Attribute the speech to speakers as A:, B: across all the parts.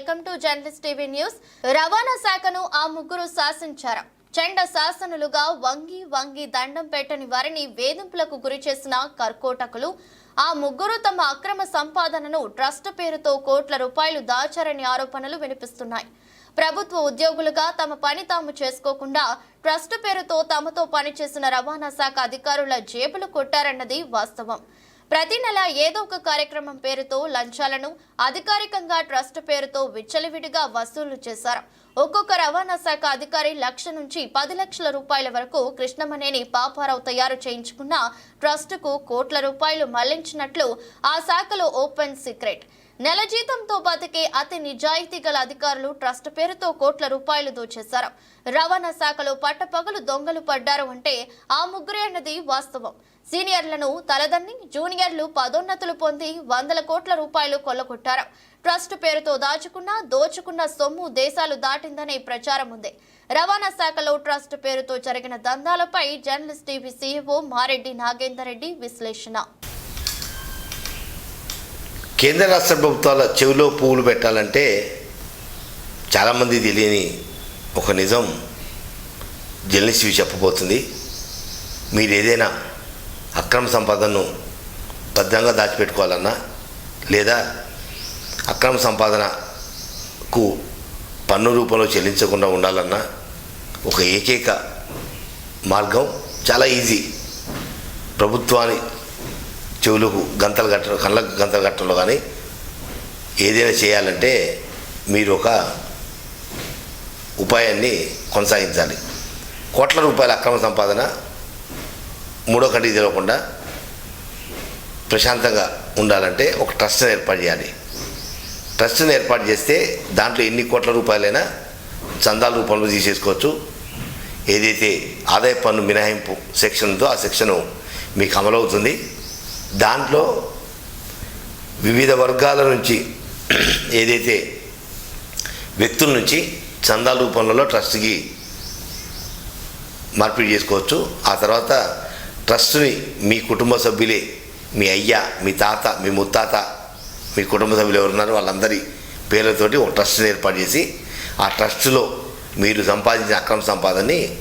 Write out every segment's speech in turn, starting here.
A: Welcome to journalist TV news. రవాణా శాఖను ఆ ముగ్గురు శాసించారు. చెండ శాసనులుగా వంగి వంగి దండం పెట్టని వారిని వేధింపులకు గురి చేసిన కర్కోటకులు ఆ ముగ్గురు తమ అక్రమ సంపాదనను ట్రస్ట్ పేరుతో కోట్ల రూపాయలు దాచారని ఆరోపణలు వినిపిస్తున్నాయి. ప్రభుత్వ ఉద్యోగులుగా తమ పని తాము చేసుకోకుండా ట్రస్ట్ పేరుతో తమతో పనిచేసిన రవాణా శాఖ అధికారుల జేబులు కొట్టారన్నది వాస్తవం. ప్రతి నెల ఏదో ఒక కార్యక్రమం పేరుతో లంచాలను అధికారికంగా ట్రస్ట్ పేరుతో విచ్చలవిడిగా వసూలు చేశారు. ఒక్కొక్క రవాణా శాఖ అధికారి లక్ష నుంచి పది లక్షల రూపాయల వరకు కృష్ణమనేని పాపారావు తయారు చేయించుకున్న ట్రస్టుకు కోట్ల రూపాయలు మళ్ళించినట్లు ఆ శాఖలో ఓపెన్ సీక్రెట్. నెల జీతంతో బతికే అతి నిజాయితీ గల అధికారులు ట్రస్ట్ పేరుతో కోట్ల రూపాయలు దోచేశారు. రవాణా శాఖలో పట్టపగలు దొంగలు పడ్డారు అంటే ఆ ముగ్గురే అన్నది వాస్తవం. సీనియర్లను తలదన్ని జూనియర్లు పదోన్నతులు పొంది వందల కోట్ల రూపాయలు కొల్లగొట్టారు. ట్రస్ట్ పేరుతో దాచుకున్న దోచుకున్న సొమ్ము దేశాలు దాటిందనే ప్రచారం ఉంది. రవాణా శాఖలో ట్రస్ట్ పేరుతో జరిగిన దందాలపై journalist TV CEO Mareddy Nagender Reddy విశ్లేషణ.
B: కేంద్ర రాష్ట్ర ప్రభుత్వాల చెవిలో పువ్వులు పెట్టాలంటే చాలామంది తెలియని ఒక నిజం జర్నలిస్ట్ చెప్పబోతుంది. మీరు ఏదైనా అక్రమ సంపాదనను భద్రంగా దాచిపెట్టుకోవాలన్నా లేదా అక్రమ సంపాదనకు పన్ను రూపంలో చెల్లించకుండా ఉండాలన్నా ఒక ఏకైక మార్గం చాలా ఈజీ. ప్రభుత్వాన్ని చెవులకు గంతలు కట్ట కళ్ళకు గంతలు కట్టలో కానీ ఏదైనా చేయాలంటే మీరు ఒక ఉపాయాన్ని కొనసాగించాలి. కోట్ల రూపాయల అక్రమ సంపాదన మూడో కంటికి తెలవకుండా ప్రశాంతంగా ఉండాలంటే ఒక ట్రస్ట్ని ఏర్పాటు చేయాలి. ట్రస్ట్ని ఏర్పాటు చేస్తే దాంట్లో ఎన్ని కోట్ల రూపాయలైనా చందాల రూపంలో తీసేసుకోవచ్చు. ఏదైతే ఆదాయ పన్ను మినహాయింపు సెక్షన్ ఉందో ఆ సెక్షను మీకు అమలవుతుంది దాంట్లో వివిధ వర్గాల నుంచి ఏదైతే వ్యక్తుల నుంచి చందాల రూపంలో ట్రస్ట్కి మార్పిడి చేసుకోవచ్చు. ఆ తర్వాత ట్రస్ట్ని మీ కుటుంబ సభ్యులే మీ అయ్య మీ తాత మీ ముత్తాత మీ కుటుంబ సభ్యులు ఎవరున్నారో వాళ్ళందరి పేర్లతోటి ఒక ట్రస్ట్ని ఏర్పాటు చేసి ఆ ట్రస్ట్లో మీరు సంపాదించిన అక్రమ సంపాదనని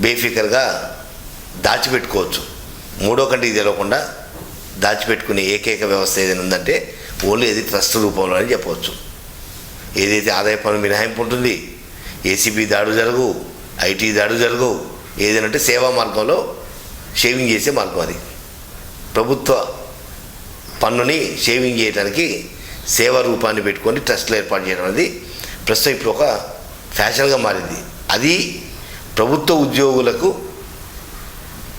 B: బేఫికర్గా దాచిపెట్టుకోవచ్చు. మూడో కంటికి తెలియకుండా దాచిపెట్టుకునే ఏకైక వ్యవస్థ ఏదైనా ఉందంటే ఓన్లీ అది ట్రస్ట్ రూపంలో అని చెప్పవచ్చు. ఏదైతే ఆదాయ పన్ను మినహాయింపు ఉంటుంది ఏసీబీ దాడు జరగు ఐటీ దాడు జరగవు ఏదైనా సేవా మార్గంలో షేవింగ్ చేసే మార్గం అది. ప్రభుత్వ పన్నుని షేవింగ్ చేయడానికి సేవా రూపాన్ని పెట్టుకొని ట్రస్ట్లు ఏర్పాటు చేయడం అనేది ప్రస్తుతం ఇప్పుడు ఒక ఫ్యాషన్గా మారింది. అది ప్రభుత్వ ఉద్యోగులకు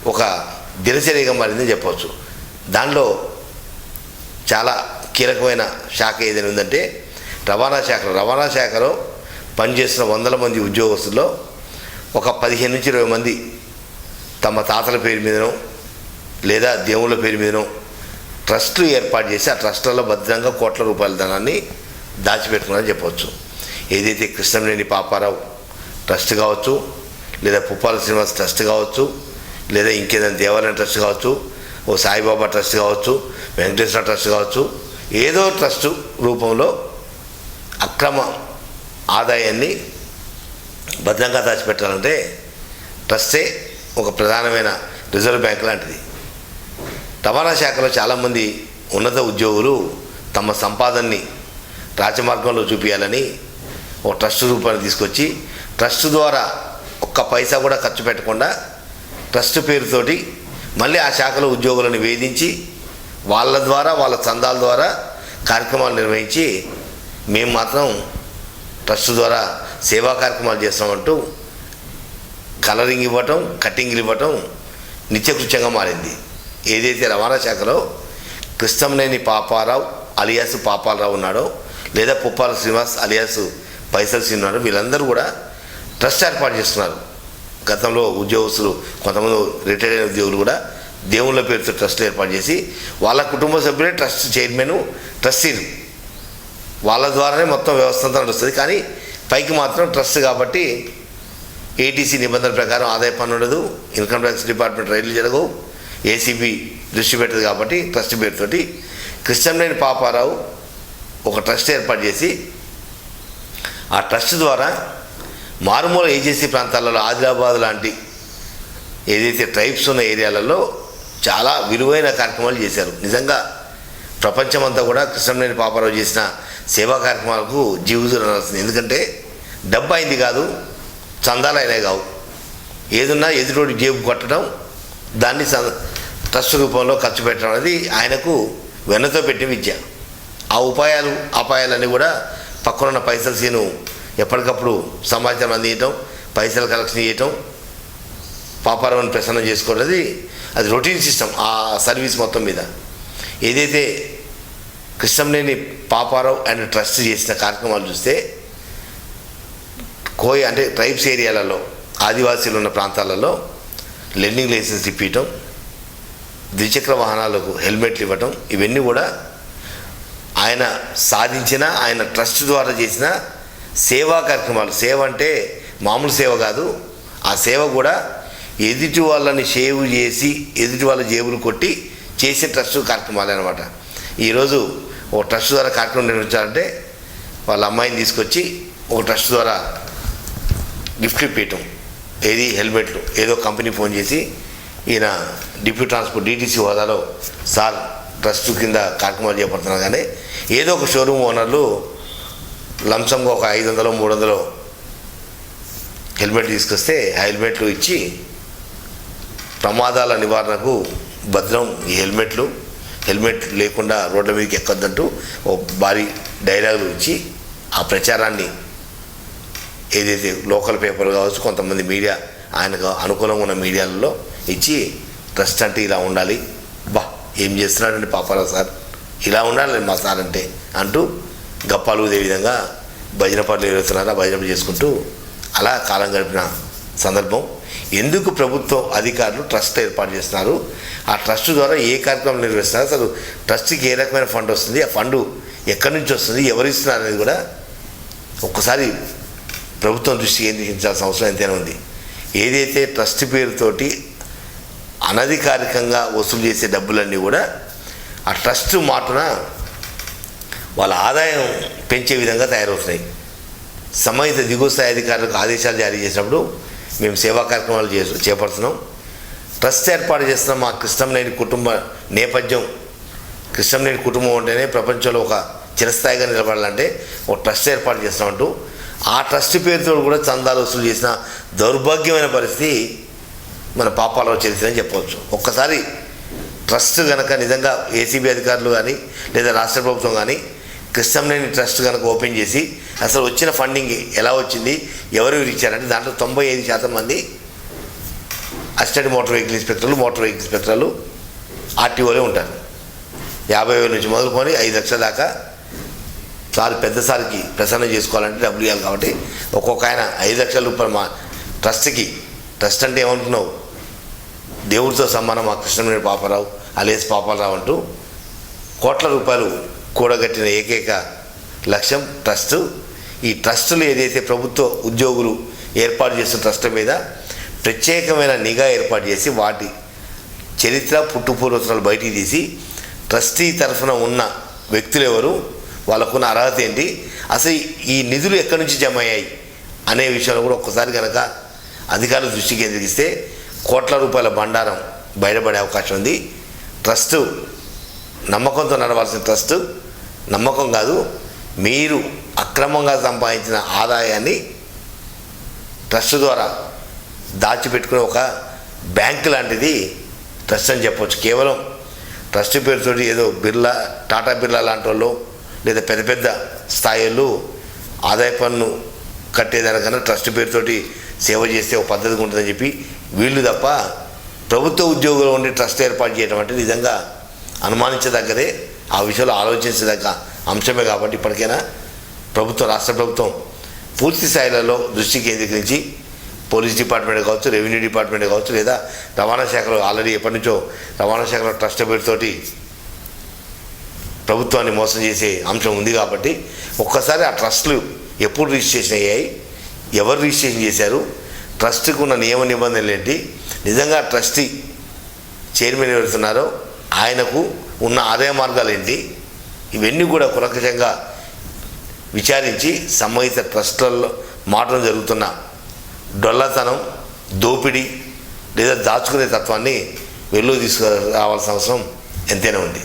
B: ఒక దినచర్యగా మారిందని చెప్పవచ్చు. దానిలో చాలా కీలకమైన శాఖ ఏదైనా ఉందంటే రవాణా శాఖలో రవాణా శాఖలో పనిచేస్తున్న వందల మంది ఉద్యోగస్తుల్లో ఒక పదిహేను నుంచి ఇరవై మంది తమ తాతల పేరు మీదనో లేదా దేవుళ్ళ పేరు మీదనో ట్రస్టులు ఏర్పాటు చేసి ఆ ట్రస్టులలో భద్రంగా కోట్ల రూపాయల ధనాన్ని దాచిపెట్టుకున్నారని చెప్పవచ్చు. ఏదైతే కృష్ణమనేని పాపారావు ట్రస్ట్ కావచ్చు లేదా పుప్పాల శ్రీనివాస్ ట్రస్ట్ కావచ్చు లేదా ఇంకేదైనా దేవాలయం ట్రస్ట్ కావచ్చు ఓ సాయిబాబా ట్రస్ట్ కావచ్చు వెంకటేశ్వర ట్రస్ట్ కావచ్చు ఏదో ట్రస్ట్ రూపంలో అక్రమ ఆదాయాన్ని భద్రంగా దాచిపెట్టాలంటే ట్రస్టే ఒక ప్రధానమైన రిజర్వ్ బ్యాంక్ లాంటిది. రవాణా శాఖలో చాలామంది ఉన్నత ఉద్యోగులు తమ సంపాదనని రాజమార్గంలో చూపించాలని ఒక ట్రస్ట్ రూపాన్ని తీసుకొచ్చి ట్రస్ట్ ద్వారా ఒక్క పైసా కూడా ఖర్చు పెట్టకుండా ట్రస్ట్ పేరుతోటి మళ్ళీ ఆ శాఖలో ఉద్యోగులను వేధించి వాళ్ళ ద్వారా వాళ్ళ చందాల ద్వారా కార్యక్రమాలు నిర్వహించి మేము మాత్రం ట్రస్ట్ ద్వారా సేవా కార్యక్రమాలు చేస్తామంటూ కలరింగ్ ఇవ్వటం కటింగ్లు ఇవ్వటం నిత్యకృత్యంగా మారింది. ఏదైతే రవాణా శాఖలో కృష్ణంనేని పాపారావు అలియాసు పాపాలరావు ఉన్నాడో లేదా పుప్పాల శ్రీనివాస్ అలియాస్ పైసల్ ఉన్నాడో వీళ్ళందరూ కూడా ట్రస్ట్ ఏర్పాటు చేస్తున్నారు. గతంలో ఉద్యోగస్తులు కొంతమంది రిటైర్డ్ అయిన ఉద్యోగులు కూడా దేవుళ్ళ పేరుతో ట్రస్ట్ ఏర్పాటు చేసి వాళ్ళ కుటుంబ సభ్యులే ట్రస్ట్ చైర్మన్ ట్రస్టీలు వాళ్ళ ద్వారానే మొత్తం వ్యవస్థ అంతా నడుస్తుంది. కానీ పైకి మాత్రం ట్రస్ట్ కాబట్టి ఏటీసీ నిబంధనల ప్రకారం ఆదాయ పన్ను ఉండదు ఇన్కమ్ ట్యాక్స్ డిపార్ట్మెంట్ రైళ్ళు జరగవు ఏసీబీ దృష్టి పెట్టదు కాబట్టి ట్రస్ట్ పేరుతోటి కృష్ణంనేని పాపారావు ఒక ట్రస్ట్ ఏర్పాటు చేసి ఆ ట్రస్ట్ ద్వారా మారుమూల ఏజెన్సీ ప్రాంతాలలో ఆదిలాబాద్ లాంటి ఏదైతే ట్రైబ్స్ ఉన్న ఏరియాలలో చాలా విలువైన కార్యక్రమాలు చేశారు. నిజంగా ప్రపంచమంతా కూడా కృష్ణనేని పాపారావు చేసిన సేవా కార్యక్రమాలకు జీవితం ఎందుకంటే డబ్బు అయింది కాదు చందాలు అయినా కావు. ఏదున్నా ఎదురోడి జేబు కొట్టడం దాన్ని స- ట్రస్ట్ రూపంలో ఖర్చు పెట్టడం అనేది ఆయనకు వెన్నతో పెట్టిన విద్య. ఆ ఉపాయాలు అపాయాలన్నీ కూడా పక్కనున్న పైసలు సీను ఎప్పటికప్పుడు సమాచారం అందించడం పైసలు కలెక్షన్ చేయటం పాపారావుని ప్రసన్నం చేసుకోవడం అది రొటీన్ సిస్టమ్ ఆ సర్వీస్ మొత్తం మీద. ఏదైతే కృష్ణంనేని పాపారావు అండ్ ట్రస్ట్ చేసిన కార్యక్రమాలు చూస్తే కోయ అంటే ట్రైబ్స్ ఏరియాలలో ఆదివాసీలు ఉన్న ప్రాంతాలలో లెర్నింగ్ లైసెన్స్ ఇప్పించడం ద్విచక్ర వాహనాలకు హెల్మెట్లు ఇవ్వటం ఇవన్నీ కూడా ఆయన సాధించిన ఆయన ట్రస్ట్ ద్వారా చేసిన సేవా కార్యక్రమాలు. సేవ అంటే మామూలు సేవ కాదు. ఆ సేవ కూడా ఎదుటి వాళ్ళని సేవ్ చేసి ఎదుటి వాళ్ళ జేబులు కొట్టి చేసే ట్రస్ట్ కార్యక్రమాలు అనమాట ఈరోజు ఒక ట్రస్ట్ ద్వారా కార్యక్రమం నిర్వహించాలంటే వాళ్ళ అమ్మాయిని తీసుకొచ్చి ఒక ట్రస్ట్ ద్వారా గిఫ్ట్ ఇప్పించటం ఏది హెల్మెట్లు ఏదో కంపెనీ ఫోన్ చేసి ఈయన డిప్యూటీ ట్రాన్స్పోర్ట్ డీటీసీ హోదాలో సార్ ట్రస్ట్ కింద కార్యక్రమాలు చేపడుతున్నారు కానీ ఏదో ఒక షోరూమ్ ఓనర్లు లంసంగా ఒక ఐదు వందలు మూడు వందలు హెల్మెట్ తీసుకొస్తే ఆ హెల్మెట్లు ఇచ్చి ప్రమాదాల నివారణకు భద్రం ఈ హెల్మెట్లు. హెల్మెట్ లేకుండా రోడ్ల మీదకి ఎక్కొద్దంటూ ఓ భారీ డైలాగులు ఇచ్చి ఆ ప్రచారాన్ని ఏదైతే లోకల్ పేపర్ కావచ్చు కొంతమంది మీడియా ఆయనకు అనుకూలంగా ఉన్న మీడియాలలో ఇచ్చి ట్రస్ట్ అంటే ఇలా ఉండాలి. బా ఏం చేస్తున్నాడండి పాపారావు సార్? ఇలా ఉండాలి మా సార్ అంటే అంటూ గప్పాలు ఇదే విధంగా భజన పనులు ఎదుగుతున్నారా భజన చేసుకుంటూ అలా కాలం గడిపిన సందర్భం. ఎందుకు ప్రభుత్వం అధికారులు ట్రస్ట్ ఏర్పాటు చేస్తున్నారు? ఆ ట్రస్ట్ ద్వారా ఏ కార్యక్రమం నిర్వహిస్తున్నారు? అసలు ట్రస్ట్కి ఏ రకమైన ఫండ్ వస్తుంది? ఆ ఫండ్ ఎక్కడి నుంచి వస్తుంది? ఎవరు ఇస్తున్నారు అనేది కూడా ఒక్కసారి ప్రభుత్వం దృష్టి కేంద్రీకరించాల్సిన అవసరం ఎంతైనా ఉంది. ఏదైతే ట్రస్ట్ పేరుతోటి అనధికారికంగా వసూలు చేసే డబ్బులన్నీ కూడా ఆ ట్రస్ట్ మాటున వాళ్ళ ఆదాయం పెంచే విధంగా తయారవుతున్నాయి. సంబంధిత దిగువ స్థాయి అధికారులకు ఆదేశాలు జారీ చేసినప్పుడు మేము సేవా కార్యక్రమాలు చేసు చేపడుతున్నాం. ట్రస్ట్ ఏర్పాటు చేస్తున్న మా కృష్ణంనేని కుటుంబ నేపథ్యం కృష్ణంనేని కుటుంబం ఉంటేనే ప్రపంచంలో ఒక చిరస్థాయిగా నిలబడాలంటే ఒక ట్రస్ట్ ఏర్పాటు చేస్తామంటూ ఆ ట్రస్ట్ పేరుతో కూడా చందాలు వసూలు చేసిన దౌర్భాగ్యమైన పరిస్థితి మన పాపాలలో చేసిందని చెప్పవచ్చు. ఒక్కసారి ట్రస్ట్ కనుక నిజంగా ఏసీబీ అధికారులు కానీ లేదా రాష్ట్ర ప్రభుత్వం కానీ కృష్ణంనేని ట్రస్ట్ కనుక ఓపెన్ చేసి అసలు వచ్చిన ఫండింగ్ ఎలా వచ్చింది ఎవరు ఇచ్చారంటే దాంట్లో తొంభై ఐదు శాతం మంది అసిస్టెంట్ మోటార్ వెహికల్ ఇన్స్పెక్టర్లు మోటార్ వెహికల్ ఇన్స్పెక్టర్లు ఆర్టీఓలే ఉంటారు. యాభై వేల నుంచి మొదలుకొని ఐదు లక్షల దాకా సార్ పెద్దసారికి ప్రసన్నం చేసుకోవాలంటే డబ్బులు ఇవ్వాలి కాబట్టి ఒక్కొక్క ఆయన ఐదు లక్షల రూపాయలు మా ట్రస్ట్కి. ట్రస్ట్ అంటే ఏమంటున్నావు? దేవుడితో సమానం మా కృష్ణమేడి పాపారావు అలేస్ పాపారావు అంటూ కోట్ల రూపాయలు కూడగట్టిన ఏకైక లక్ష్యం ట్రస్ట్. ఈ ట్రస్టులు ఏదైతే ప్రభుత్వ ఉద్యోగులు ఏర్పాటు చేస్తున్న ట్రస్ట్ మీద ప్రత్యేకమైన నిఘా ఏర్పాటు చేసి వాటి చరిత్ర పుట్టుపూర్వతలు బయటికి తీసి ట్రస్టీ తరఫున ఉన్న వ్యక్తులు ఎవరు? వాళ్ళకున్న అర్హత ఏంటి? అసలు ఈ నిధులు ఎక్కడి నుంచి జమ అయ్యాయి అనే విషయంలో కూడా ఒక్కసారి కనుక అధికారులు దృష్టి కేంద్రీకరిస్తే కోట్ల రూపాయల బండారం బయటపడే అవకాశం ఉంది. ట్రస్ట్ నమ్మకంతో నడవాల్సిన ట్రస్ట్ నమ్మకం కాదు మీరు అక్రమంగా సంపాదించిన ఆదాయాన్ని ట్రస్ట్ ద్వారా దాచిపెట్టుకునే ఒక బ్యాంక్ లాంటిది ట్రస్ట్ అని చెప్పవచ్చు కేవలం ట్రస్ట్ పేరుతోటి ఏదో బిర్లా టాటా బిర్లా లాంటి వాళ్ళు లేదా పెద్ద పెద్ద స్థాయిలు ఆదాయ పన్ను కట్టేదానికన్నా ట్రస్ట్ పేరుతోటి సేవ చేస్తే ఒక పద్ధతిగా ఉంటుందని చెప్పి వీళ్ళు తప్ప ప్రభుత్వ ఉద్యోగులు ఉండి ట్రస్ట్ ఏర్పాటు చేయడం అంటే నిజంగా అనుమానించదగ్గదే ఆ విషయంలో ఆలోచించదగ్గ అంశమే కాబట్టి ఇప్పటికైనా ప్రభుత్వం రాష్ట్ర ప్రభుత్వం పూర్తి స్థాయిలలో దృష్టి కేంద్రీకరించి పోలీస్ డిపార్ట్మెంట్ కావచ్చు రెవెన్యూ డిపార్ట్మెంట్ కావచ్చు లేదా రవాణా శాఖలో ఆల్రెడీ ఎప్పటి నుంచో రవాణా శాఖలో ట్రస్ట్ పేరుతోటి ప్రభుత్వాన్ని మోసం చేసే అంశం ఉంది కాబట్టి ఒక్కసారి ఆ ట్రస్ట్లు ఎప్పుడు రిజిస్ట్రేషన్ అయ్యాయి ఎవరు రిజిస్ట్రేషన్ చేశారు ట్రస్ట్కు ఉన్న నియమ నిబంధనలు ఏంటి నిజంగా ట్రస్టీ చైర్మన్ ఎవరుతున్నారో ఆయనకు ఉన్న ఆదాయ మార్గాలు ఏంటి ఇవన్నీ కూడా కులకషంగా విచారించి సంబంధిత ట్రస్టులలో మాటలు జరుగుతున్న డొల్లతనం దోపిడీ లేదా దాచుకునే తత్వాన్ని వెళ్ళు తీసుకురావాల్సిన అవసరం ఎంతైనా ఉంది.